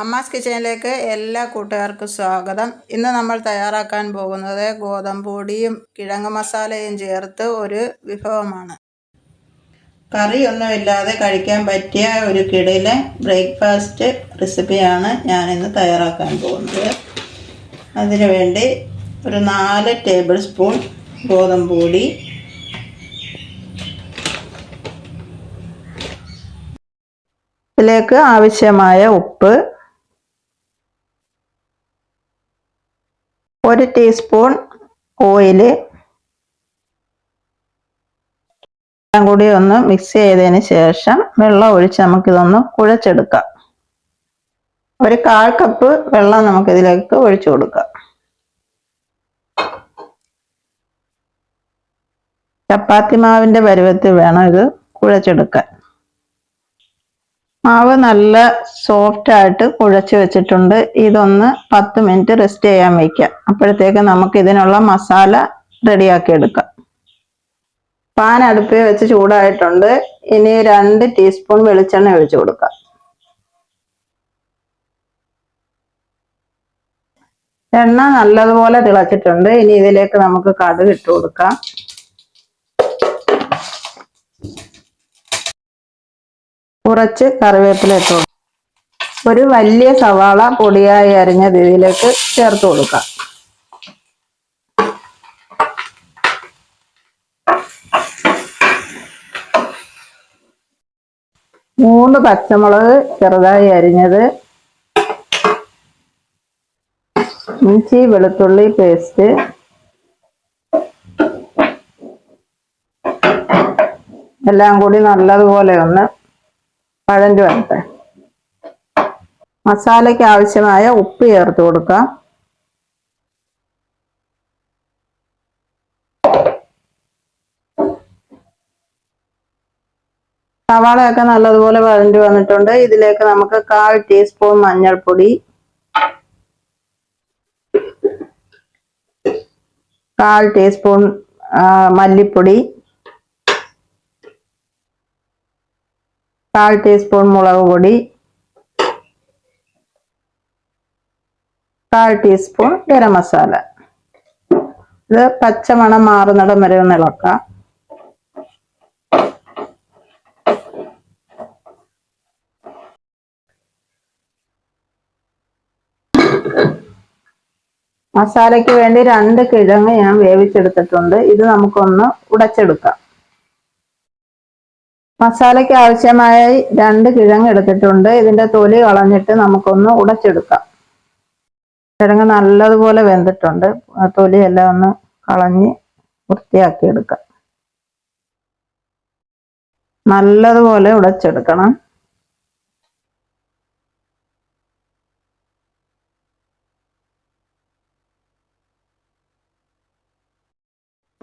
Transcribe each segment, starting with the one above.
അമ്മാസ് കിച്ചണിലേക്ക് എല്ലാ കൂട്ടുകാർക്കും സ്വാഗതം. ഇന്ന് നമ്മൾ തയ്യാറാക്കാൻ പോകുന്നത് ഗോതമ്പ് പൊടിയും കിഴങ്ങ് മസാലയും ചേർത്ത് ഒരു വിഭവമാണ്. കറിയൊന്നുമില്ലാതെ കഴിക്കാൻ പറ്റിയ ഒരു കിടയിലെ ബ്രേക്ക്ഫാസ്റ്റ് റെസിപ്പിയാണ് ഞാൻ ഇന്ന് തയ്യാറാക്കാൻ പോകുന്നത്. അതിനു വേണ്ടി ഒരു നാല് ടേബിൾ സ്പൂൺ ഗോതമ്പ് പൊടി. ഇതിലേക്ക് ആവശ്യമായ ഉപ്പ് ഒരു ടീസ്പൂൺ ഓയിൽ എല്ലാം കൂടി ഒന്ന് മിക്സ് ചെയ്തതിന് ശേഷം വെള്ളം ഒഴിച്ച് നമുക്കിതൊന്ന് കുഴച്ചെടുക്കാം. ഒരു കാൽ കപ്പ് വെള്ളം നമുക്കിതിലേക്ക് ഒഴിച്ചു കൊടുക്കാം. ചപ്പാത്തി മാവിന്റെ പരുവത്തിൽ വേണം ഇത് കുഴച്ചെടുക്കാൻ. മാവ് നല്ല സോഫ്റ്റ് ആയിട്ട് കുഴച്ച് വെച്ചിട്ടുണ്ട്. ഇതൊന്ന് പത്ത് മിനിറ്റ് റെസ്റ്റ് ചെയ്യാൻ വയ്ക്കാം. അപ്പോഴത്തേക്ക് നമുക്ക് ഇതിനുള്ള മസാല റെഡിയാക്കി എടുക്കാം. പാൻ അടുപ്പിൽ വെച്ച് ചൂടായിട്ടുണ്ട്. ഇനി രണ്ട് ടീസ്പൂൺ വെളിച്ചെണ്ണ ഒഴിച്ചു കൊടുക്കാം. എണ്ണ നല്ലതുപോലെ തിളച്ചിട്ടുണ്ട്. ഇനി ഇതിലേക്ക് നമുക്ക് കടുക് ഇട്ട് കൊടുക്കാം. കുറച്ച് കറിവേപ്പില ഇട്ടു ഒരു വലിയ സവാള പൊടിയായി അരിഞ്ഞത് ഇതിലേക്ക് ചേർത്ത് കൊടുക്കാം. മൂന്ന് പച്ചമുളക് ചെറുതായി അരിഞ്ഞത്. ഇഞ്ചി വെളുത്തുള്ളി പേസ്റ്റ്. എല്ലാം കൂടി നല്ലതുപോലെ ഒന്ന് പഴഞ്ചു വരട്ടെ. മസാലയ്ക്ക് ആവശ്യമായ ഉപ്പ് ചേർത്ത് കൊടുക്കാം. സവാളയൊക്കെ നല്ലതുപോലെ വഴഞ്ഞു വന്നിട്ടുണ്ട്. ഇതിലേക്ക് നമുക്ക് കാൽ ടീസ്പൂൺ മഞ്ഞൾപ്പൊടി. കാൽ ടീസ്പൂൺ മല്ലിപ്പൊടി. കാൽ ടീസ്പൂൺ മുളക് പൊടി കാൽ ടീസ്പൂൺ ഗരം മസാല. ഇത് പച്ചമണം മാറുന്നിടം വരെ ഒന്ന് ഇളക്കാം. മസാലയ്ക്ക് വേണ്ടി രണ്ട് കിഴങ്ങ് ഞാൻ വേവിച്ചെടുത്തിട്ടുണ്ട്. ഇത് നമുക്കൊന്ന് ഉടച്ചെടുക്കാം. മസാലയ്ക്ക് ആവശ്യമായ രണ്ട് കിഴങ്ങ് എടുത്തിട്ടുണ്ട്. ഇതിന്റെ തൊലി കളഞ്ഞിട്ട് നമുക്കൊന്ന് ഉടച്ചെടുക്കാം. കിഴങ്ങ് നല്ലതുപോലെ വെന്തിട്ടുണ്ട്. തൊലിയെല്ലാം ഒന്ന് കളഞ്ഞ് വൃത്തിയാക്കി എടുക്കാം നല്ലതുപോലെ ഉടച്ചെടുക്കണം.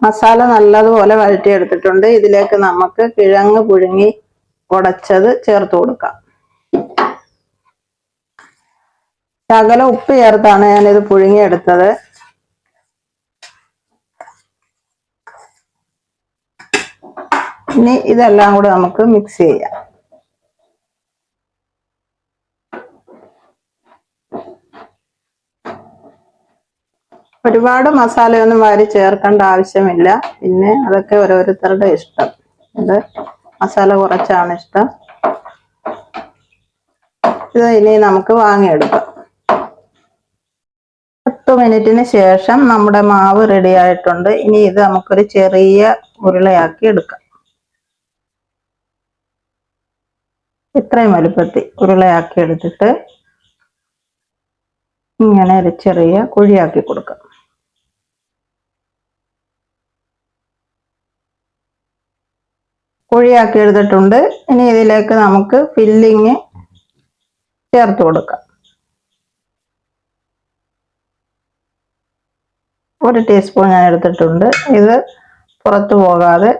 മസാല നല്ലതുപോലെ വഴറ്റിയെടുത്തിട്ടുണ്ട്. ഇതിലേക്ക് നമുക്ക് കിഴങ്ങ് പുഴുങ്ങി ഉടച്ചത് ചേർത്ത് കൊടുക്കാം. ശകല ഉപ്പ് ചേർത്താണ് ഞാനിത് പുഴുങ്ങിയെടുത്തത്. ഇനി ഇതെല്ലാം കൂടെ നമുക്ക് മിക്സ് ചെയ്യാം. ഒരുപാട് മസാലയൊന്നും വാരി ചേർക്കേണ്ട ആവശ്യമില്ല. പിന്നെ അതൊക്കെ ഓരോരുത്തരുടെ ഇഷ്ടം. ഇത് മസാല കുറച്ചാണ് ഇഷ്ടം. ഇത് ഇനി നമുക്ക് വാങ്ങിയെടുക്കാം. പത്ത് മിനിറ്റിന് ശേഷം നമ്മുടെ മാവ് റെഡി ആയിട്ടുണ്ട്. ഇനി ഇത് നമുക്കൊരു ചെറിയ ഉരുളയാക്കി എടുക്കാം. ഇത്രയും വലുപ്പത്തിൽ ഉരുളയാക്കി എടുത്തിട്ട് ഇങ്ങനെ ഒരു ചെറിയ കുഴിയാക്കി കൊടുക്കാം. കുഴിയാക്കി എടുത്തിട്ടുണ്ട്. ഇനി ഇതിലേക്ക് നമുക്ക് ഫില്ലിങ് ചേർത്ത് കൊടുക്കാം. ഒരു ടീസ്പൂൺ ഞാൻ എടുത്തിട്ടുണ്ട്. ഇത് പുറത്തു പോകാതെ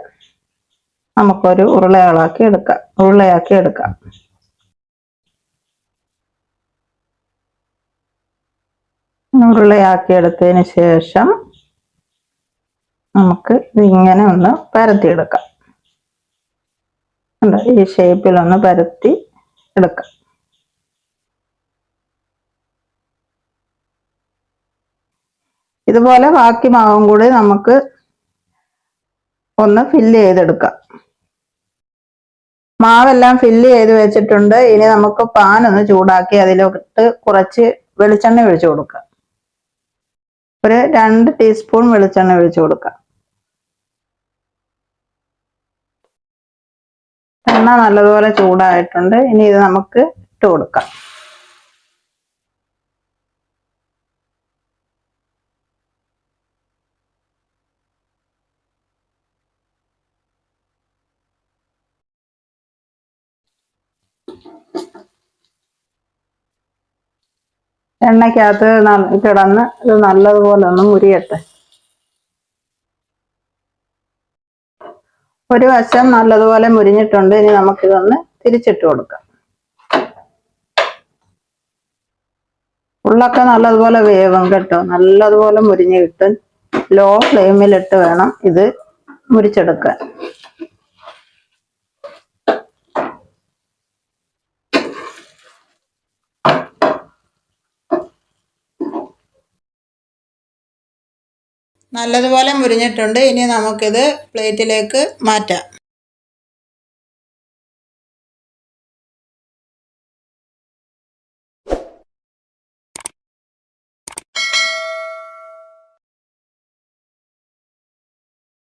നമുക്കൊരു ഉരുളകളാക്കി എടുക്കാം. ഉരുളയാക്കി എടുക്കാം. ഉരുളയാക്കി എടുത്തതിന് ശേഷം നമുക്ക് ഇതിങ്ങനെ ഒന്ന് പരത്തിയെടുക്കാം. കണ്ടോ ഈ ഷേപ്പിലൊന്ന് പരത്തി എടുക്കാം. ഇതുപോലെ ബാക്കി ഭാഗം കൂടി നമുക്ക് ഒന്ന് ഫില്ല് ചെയ്തെടുക്കാം. മാവെല്ലാം ഫില്ല് ചെയ്ത് വെച്ചിട്ടുണ്ട്. ഇനി നമുക്ക് പാൻ ഒന്ന് ചൂടാക്കി അതിലോട്ട് കുറച്ച് വെളിച്ചെണ്ണ ഒഴിച്ചു കൊടുക്കാം. ഒരു രണ്ട് ടീസ്പൂൺ വെളിച്ചെണ്ണ ഒഴിച്ചു കൊടുക്കാം. എണ്ണ നല്ലതുപോലെ ചൂടായിട്ടുണ്ട്. ഇനി ഇത് നമുക്ക് ഇട്ട് കൊടുക്കാം. എണ്ണയ്ക്കകത്ത് കിടന്ന് ഇത് നല്ലതുപോലെ ഒന്ന് മുരിയട്ടെ. ഒരു വശം നല്ലതുപോലെ മുരിഞ്ഞിട്ടുണ്ട്. ഇനി നമുക്കിതൊന്ന് തിരിച്ചിട്ട് കൊടുക്കാം. ഉള്ളൊക്കെ നല്ലതുപോലെ വേവും കേട്ടോ. നല്ലതുപോലെ മുരിഞ്ഞ് കിട്ടും. ലോ ഫ്ലെയിമിലിട്ട് വേണം ഇത് മുരിച്ചെടുക്കാൻ. നല്ലതുപോലെ മുരിഞ്ഞിട്ടുണ്ട്. ഇനി നമുക്കിത് പ്ലേറ്റിലേക്ക് മാറ്റാം.